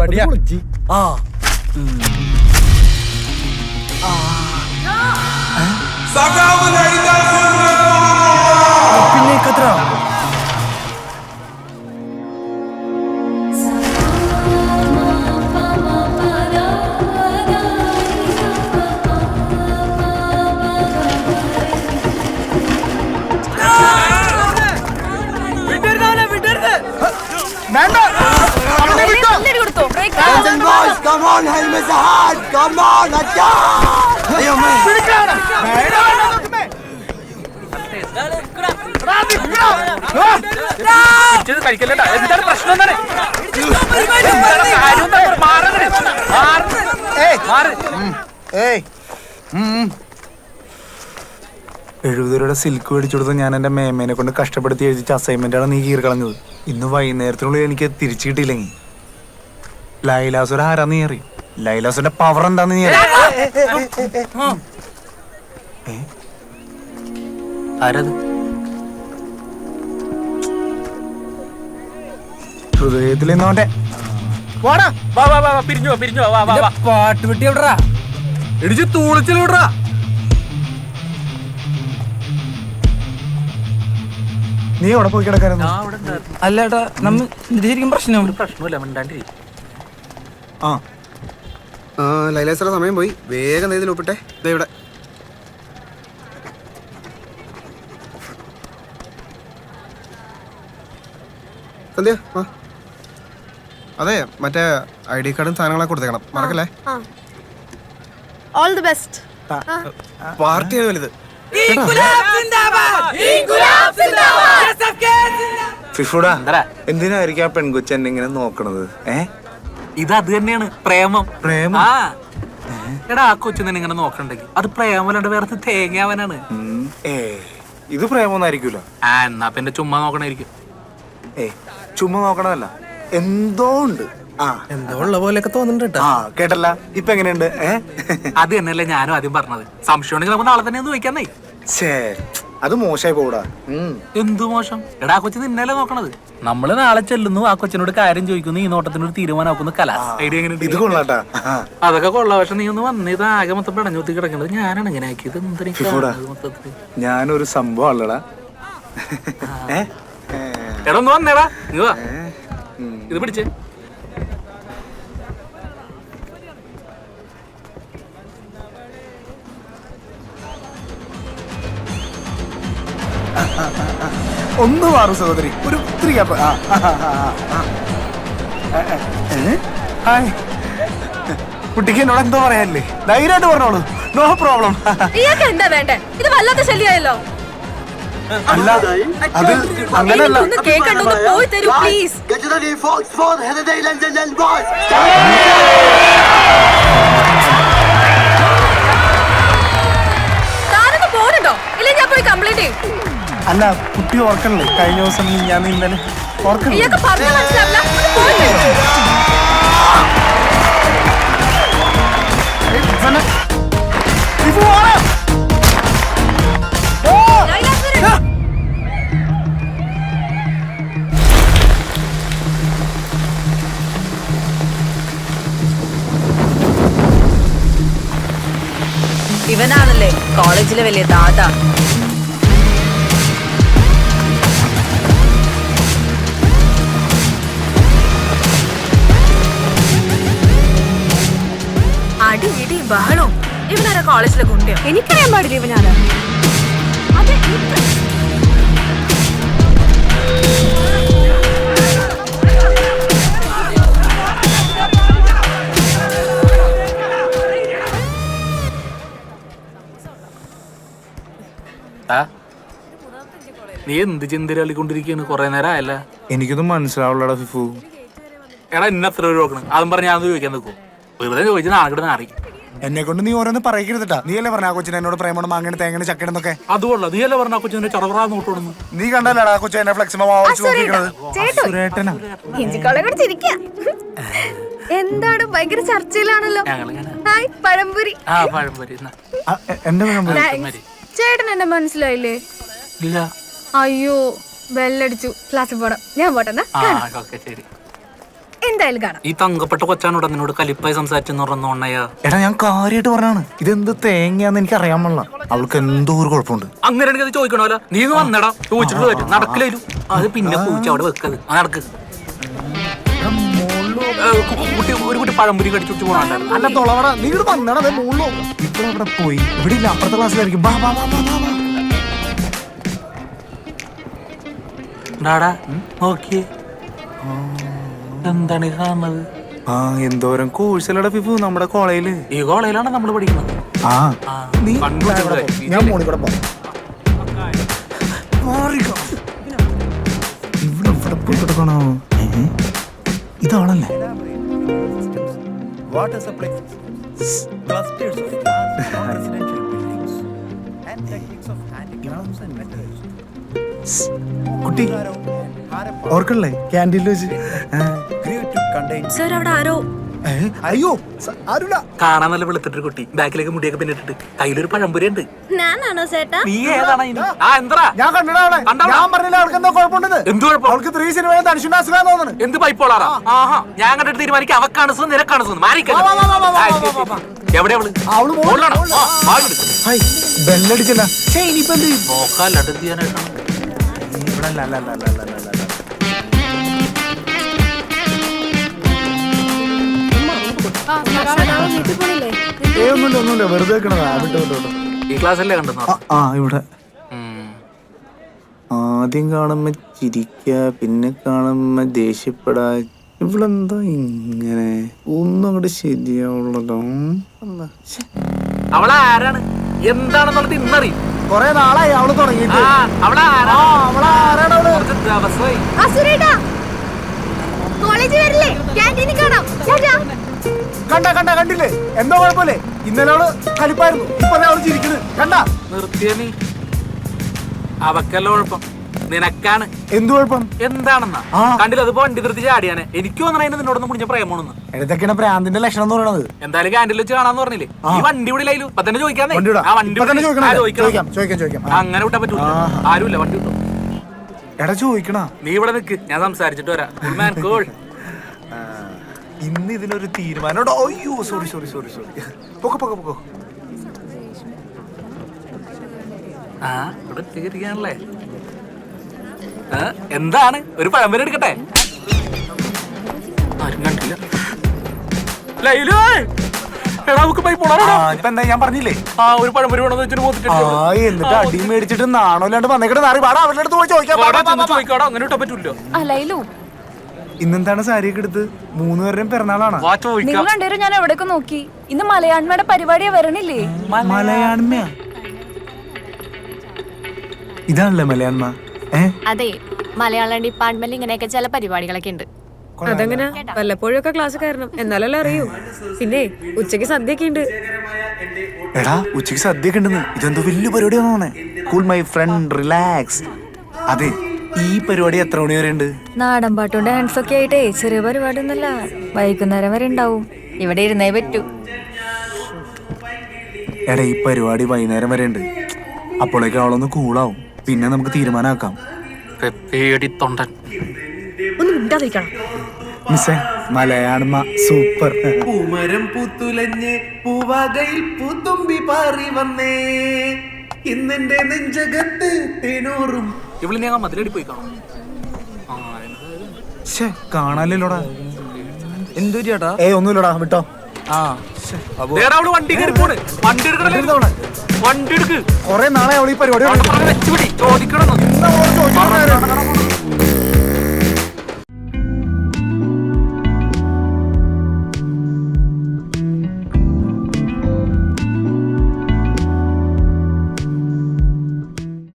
മടിയാ ആ. പിന്നെ കത്ര. വേണ്ട അവനെ വിട്ടോ കൊടുത്തു break Come on, helmet hard. Come on, attack. അയ്യോ Hey, yo, man. വേണ്ട, it down. Hey, yo, കഴിക്കല്ലേട്ടാ എന്താണ് പ്രശ്നം എന്താണ് എന്താണ് കാര്യം എന്താണ്? മാറരുത്. മാറരുത്. ഏയ്. മാറ്. ഏയ് എഴുപത് രൂപയുടെ സിൽക്ക് മേടിച്ചു കൊടുത്ത് ഞാൻ എന്റെ മേമേനെ കൊണ്ട് കഷ്ടപ്പെടുത്തി എഴുതിച്ച അസൈൻമെന്റാണ് നീ കീറി കളഞ്ഞത് ഇന്ന് വൈകുന്നേരത്തിനുള്ളിൽ എനിക്ക് തിരിച്ചു കിട്ടിയില്ലെങ്കിൽ ലൈലാസുര ആരാ നീ അറിയും? ലൈലാസുന്റെ പവർ എന്താന്ന് നീ അറിയും? ആരത്? ഹൃദയത്തിൽ നിന്നോട്ടെ വാടാ. വാ വാ വാ പിരിഞ്ഞു പിരിഞ്ഞു വാ വാ വാ. പാട്ട് വെട്ടി എവിടാ ഇടിച്ച് തൂളിച്ചിൽ വിടറാ. നീ എവിടെ പോയി കിടക്കാനോ അല്ല ഏട്ടാ നമ്മ ശരിക്കും പ്രശ്നം. പ്രശ്നമില്ല മിണ്ടാണ്ടിരി ആ. ലൈലേശ്വര സമയം പോയി. വേഗം ഇതിൽ ഒപ്പിട്ടെ. ദേ ഇവിടെ. സന്ധ്യ ആ അതെ മറ്റേ ഐ ഡി കാർഡും സാധനങ്ങളൊക്കെ കൊടുത്തേക്കണം. മറക്കല്ലേ? ഓൾ ദി ബെസ്റ്റ് പാർട്ടിയാണ് വലുത്. ഫിഫുടാ എന്താ എന്തിനായിരിക്കും ആ പെൺകുച്ചെന്നെ ഇങ്ങനെ നോക്കണത്? ഏ? ഇത് അത് തന്നെയാണ്. പ്രേമം. പ്രേമം? ആ. എടാ ആ കൊച്ചു നിന്നെ ഇങ്ങനെ നോക്കണ്ടെങ്കിൽ അത് പ്രേമല്ലാണ്ട് വേറെ തേങ്ങാവനാണ് ഏ ഇത് പ്രേമൊന്നും ആയിരിക്കൂല ആ എന്നാ പിന്നെ ചുമ്മാ നോക്കണായിരിക്കും. ഏ ചുമ്മാ നോക്കണമല്ല എന്തോ ഉണ്ട്. ആ എന്തോ ഉള്ള പോലെയൊക്കെ തോന്നുന്നുണ്ട് ആ കേട്ടല്ല. ഇപ്പൊ എങ്ങനെയുണ്ട്? ഏ? അത് തന്നെയല്ലേ ഞാനും ആദ്യം പറഞ്ഞത്. സംശയം ഉണ്ടെങ്കിൽ നമുക്ക് നാളെ തന്നെ ഒന്ന് ചോദിക്കാന്നേ ഛേ. അത് മോശമായി പോടാ എന്ത് മോശം? എടാ കൊച്ചു നിന്നല്ലേ നോക്കണത്? നമ്മൾ നാളെ ചെല്ലുന്നു. ആ കൊച്ചിനോട് കാര്യം ചോദിക്കുന്നു. ഈ നോട്ടത്തിന് ഒരു തീരുമാനമാക്കുന്നു. കലാസ് ഐഡിയ എങ്ങനെ ഇത് കൊള്ളാട്ടാ. അതൊക്കെ കൊള്ളാം. പക്ഷെ നീ ഒന്ന് വന്ന്. ഇത് ആകെ മൊത്തം പെടഞ്ഞൂത്തി കിടക്കുന്നത് ഞാനാണ് ഇങ്ങനെ ആക്കിയത്. എന്തിനാ? ഞാനൊരു സംഭവം അല്ലടാ. എടാ ഒന്ന് വന്നേടാ. ഇത് പിടിച്ചേ. ഒന്ന് മാറും സഹോദരി. ഒരു ഒത്തിരി? ഹായ്. കുട്ടിക്ക് എന്നോട് എന്തോ പറയാനില്ലേ? ധൈര്യമായിട്ട് പറഞ്ഞോളൂ. No problem. ഇയാൾക്ക് എന്താ വേണ്ടേ? ഇത് വല്ലാത്ത ശല്യമായല്ലോ. അല്ല അത് ഒന്ന് പോയി തരൂ please Get to the new Fox 4, head of the London താനൊന്ന് പോരുണ്ടോ ഇല്ല ഞാൻ പോയി കംപ്ലീറ്റ് ചെയ്യും. അല്ല കുട്ടി ഓർക്കണല്ലേ കഴിഞ്ഞ ദിവസം ഞാൻ ഇന്നലെ ഓർക്കണല്ലേ. ഇവനാണല്ലേ കോളേജിലെ വലിയ ദാദ ബഹളവും ഇവനാരാ കോളേജിലെ കൊണ്ടോ എനിക്കറിയാൻ പാടില്ല ഇവനാരാ നീ എന്ത് ചിന്തരാളിക്കൊണ്ടിരിക്കുകയാണ് കുറെ നേരം ആയല്ല. എനിക്കൊന്നും മനസ്സിലാവുള്ളടാ ഫിഫു. എടാ ഇന്നത്ര ഒരു നോക്കണം അതും പറഞ്ഞ് ഞാൻ ചോദിക്കാൻ നിൽക്കും വെറുതെ ചോദിച്ചാൽ ആകെ നാറി. എന്നെ കൊണ്ട് നീ ഓരോന്ന് പറയരുതട്ടാ നീ അല്ലേ പറഞ്ഞ ആ കൊച്ചിനെ എന്നോട് പ്രേമണം മാങ്ങനെ തേങ്ങനെ ചക്കണെന്നൊക്കെ അതുകൊള്ള നീ അല്ലേ പറഞ്ഞ കൊച്ചിന്റെ ചടവറാ നോട്ടോടുന്നു നീ കണ്ടല്ലടാ ആ കൊച്ചു എന്നെ ഫ്ലെക്സിമോ വാങ്ങിച്ചു നോക്കിക്കണത് എന്താണ്? ഭയങ്കര ചർച്ചയിലാണല്ലോ. ഹായ് പഴംപുരി. ആ പഴംപൊരി. എന്നാ. ആ, എന്റെ ചേട്ടൻ എന്നെ മനസ്സിലായില്ലേ? ഇല്ല. അയ്യോ ബെല്ലടിച്ചു. ക്ലാസ്സിൽ പോടാം. ഞാൻ പോട്ടെന്നാ ആ ശരി. എന്തായാലും കാണാം. ഈ തങ്കപ്പെട്ട കൊച്ചാനോട് നിന്നോട് കലിപ്പായി സംസാരിച്ചെന്ന് പറഞ്ഞോണ്ണയാ എടാ ഞാൻ കാര്യമായിട്ട് പറഞ്ഞാണ് ഇതെന്ത് തേങ്ങയാന്ന് എനിക്ക് അറിയാൻ പാടില്ല അവൾക്ക് എന്തോ ഒരു കുഴപ്പമുണ്ട്. അങ്ങനെ അത് ചോദിക്കണോല നീ വന്നടാ. ചോദിച്ചിട്ട് വരും. നടക്കില്ലും അത് പിന്നെ പൂച്ച അവിടെ വെക്കത് ആ നടക്ക്. കുട്ടി ഒരു കുട്ടി പഴംപുരി കടിച്ചു പോകണ്ടായിരുന്നു അല്ല തൊളവട നീ ഇവിടെ വന്നടാ അതെ മുകളിലോ അവിടെ പോയി. ഇവിടെ ഇല്ല അപ്പുറത്തെ ക്ലാസ്സിലായിരിക്കും. ബാ ബാ ബാ ബാ ബാ, ബാ ഡാടാ നോക്കിയേ. എന്താണ് ഈ കാണുന്നത്? ആ എന്തോരം കോഴ്സല്ലടാ ഫിഫു നമ്മുടെ കോളേജിൽ. ഈ കോളേജിലാണ് നമ്മൾ പഠിക്കുന്നത്? ആ. നീ. ഞാൻ മോളിൽ കൂടെ. ഇവിടെ ഇവിടെ പോയി കിടക്കണോ? ഇതാണല്ലേ? Water supply buildings and techniques and metals. കുട്ടി ഓർക്കണല്ലേ? ക്യാന്റീനിൽ വെച്ച്. സർ അവിടെ ആരോ? അയ്യോ സ- ആരുമില്ല കാണാൻ നല്ല വെളുത്തിട്ടൊരു കുട്ടി. ബാക്കിലേക്ക് മുടിയൊക്കെ പിന്നിട്ടിട്ട്. കയ്യിലൊരു പഴംപുരി ഉണ്ട് ഞാനാണോ ചേട്ടാ നീ ഏതാണ്? ആ. എന്താ ഞാൻ കണ്ടടാ അവളെ. ഞാൻ പറഞ്ഞില്ല അവൾക്ക് എന്തോ കുഴപ്പമുണ്ടെന്ന്? എന്ത് കുഴപ്പം? അവൾക്ക് ത്രീ സിനിമയിൽ തനിച്ചുണ്ട് അസുഖം തോന്നുന്നു. എന്ത് പൈപ്പോളാറാ ആഹാ ഞാൻ കണ്ടിട്ട് തീരുമാനിക്കാം. അവക്കാണ് സുഖം നിനക്കാണ് സുഖം വാ. എവിടെ അവൾ? അവൾ മോളിലാണോ? ബെല്ലടിച്ചല്ല ഇനിയിപ്പോ എന്ത് ചെയ്യാനായിട്ടാണ്. ഇവിടെ അല്ല, അല്ല, അല്ല, അല്ല, അല്ല, പോണില്ലേ ഒന്നുമില്ല ഒന്നുമില്ല വെറുതെ വെക്കണതാ വിട്ടോ ഈ ക്ലാസ്സല്ലേ കണ്ടെന്നോ ആ, ഇവിടെ. ആദ്യം കാണുമ്പോ ചിരിക്ക പിന്നെ കാണുമ്പോ ദേഷ്യപ്പെടാ. ഇവളെന്താ ഇങ്ങനെ? ഒന്നും അങ്ങോട്ട് ശരിയാവുള്ളതോ അവളെ ആരാണ്? അവളാരാണ് എന്താണെന്നുള്ളത് ഇന്നറിയും. കൊറേ നാളായി അവൾ തുടങ്ങിയിട്ട്. ആ ആരാണ്? ആ, അവളാരാണ് അവൾ കുറച്ച് ദിവസമായി അസുരേട്ടാ കോളേജ് വരില്ലേ ക്യാന്റീനിൽ കാണാം ചേട്ടാ കണ്ട കണ്ട കണ്ടില്ലേ? എന്തോ കുഴപ്പമില്ലേ? ഇന്നലെ അവൾ കലിപ്പായിരുന്നു. ഇപ്പൊ അവൾ ചിരിക്കുന്നത് കണ്ട? നിർത്തിയ നീ. അവക്കല്ല കുഴപ്പം. നിനക്കാണ്. എന്ത് കുഴപ്പം? എന്താണെന്നാ. കണ്ടില്ല? അതിപ്പോ വണ്ടി നിർത്തി ചാടിയാണ്. എനിക്ക് തോന്നണ നിന്നോടൊന്നും കുടിഞ്ഞ പ്രേമോണെന്ന് എന്തൊക്കെയാണ് പ്രാന്തിന്റെ ലക്ഷണം എന്ന് പറയുന്നത് എന്തായാലും കാൻഡിൽ വെച്ച് കാണാന്ന് പറഞ്ഞില്ലേ? ഈ വണ്ടി ഇവിടെ ഇല്ലായിരുന്നു ഇപ്പൊ തന്നെ ചോദിക്കാന്നേ. വണ്ടി ആ വണ്ടി. അങ്ങനെ വിട്ടാ പറ്റൂല. ആരുമില്ല വണ്ടി വിട്ടു. എടാ ചോദിക്കണ. നീ ഇവിടെ നിക്ക്. ഞാൻ സംസാരിച്ചിട്ട് വരാം. ഇന്ന് ഇതിനൊരു തീരുമാനം അയ്യോ സോറി സോറി സോറി സോറി പൊക്കോ പൊക്കോ പൊക്കോ. ആ ഇവിടെ തീരുകയാണല്ലേ ആ, എന്താണ്? ഒരു പഴംപരി എടുക്കട്ടെ? ആരും കണ്ടില്ല. ലൈലു എടാ നമുക്ക് പോയി പോണോ? ഇപ്പൊ എന്താ? ഞാൻ പറഞ്ഞില്ലേ? ആ ഒരു പഴംപൊരി വേണമെന്ന് വെച്ചിട്ട് ആ എന്നിട്ട് അടി മേടിച്ചിട്ട് നാണോല്ലാണ്ട് വന്നേക്കട്ടെ നാറി പാടാ അവരുടെ അടുത്ത് പോയി ചോദിക്കാം. വാ, വാ, വാ, വാ. ചോദിക്കാടോ അങ്ങനെ ഇട്ടാ പറ്റൂല്ലോ അല്ലയിലു ഇന്നെന്താണ് സാരിയൊക്കെ എടുത്ത്? മൂന്ന് പേരുടെയും പിറന്നാളാണ്. നിങ്ങൾ രണ്ടുപേരും ഞാൻ എവിടെയൊക്കെ നോക്കി? ഇന്ന് മലയാണ്മയുടെ പരിപാടിയാ വരണില്ലേ? മലയാണ്മ? ഇതാണല്ലേ മലയാണ്മ? ഏ? അതെ മലയാളം ഡിപ്പാർട്ട്മെന്റിൽ ഇങ്ങനെയൊക്കെ ചില പരിപാടികളൊക്കെ ഉണ്ട്. അതങ്ങനെ? വല്ലപ്പോഴൊക്കെ ക്ലാസ് കയറണം. എന്നാലല്ലേ അറിയൂ. പിന്നെ ഉച്ചയ്ക്ക് സദ്യയൊക്കെ ഉണ്ട്. എടാ ഉച്ചയ്ക്ക് സദ്യ ഉണ്ടെന്ന്. ഇതെന്തോ വലിയ പരിപാടിയാണോ കൂൾ മൈ ഫ്രണ്ട് റിലാക്സ് അതെ ഈ പരിപാടി എത്ര മണി വരെ ഉണ്ട്? നാടൻ പാട്ടും ഡാൻസ് ഒക്കെ ആയിട്ടേ ചെറിയ പരിപാടി ഒന്നല്ല വൈകുന്നേരം വരെ ഉണ്ടാവും. ഇവിടെ ഇരുന്നേ പറ്റൂ. എടാ ഈ പരിപാടി വൈകുന്നേരം വരെ ഉണ്ട്. അപ്പോഴേക്കും അവളൊന്ന് കൂളാവും പിന്നെ നമുക്ക് തീരുമാനമാക്കാം. തൊണ്ടൻ. ഒന്ന് മിണ്ടാതിരിക്കണം. മിസ്സേ മലയാണ്മ സൂപ്പർ. പൂമരം പൂത്തുലഞ്ഞ് പൂവാകയിൽ പൂത്തുമ്പി പാറി വന്നേ. ഇന്നെന്റെ നെഞ്ചകത്ത് തേനൂറും ഇവിടെ ഞാൻ മതിലടി പോയി കാണും. കാണാനില്ലോടാ എന്തു ചേട്ടാ ഏ ഒന്നുമില്ലടാ വിട്ടോ. ആ അവൾ വണ്ടി കയറി പോണ്. വണ്ടി വണ്ടി എടുക്ക് കൊറേ നാളെ അവൾ ഈ പരിപാടി ചോദിക്കണം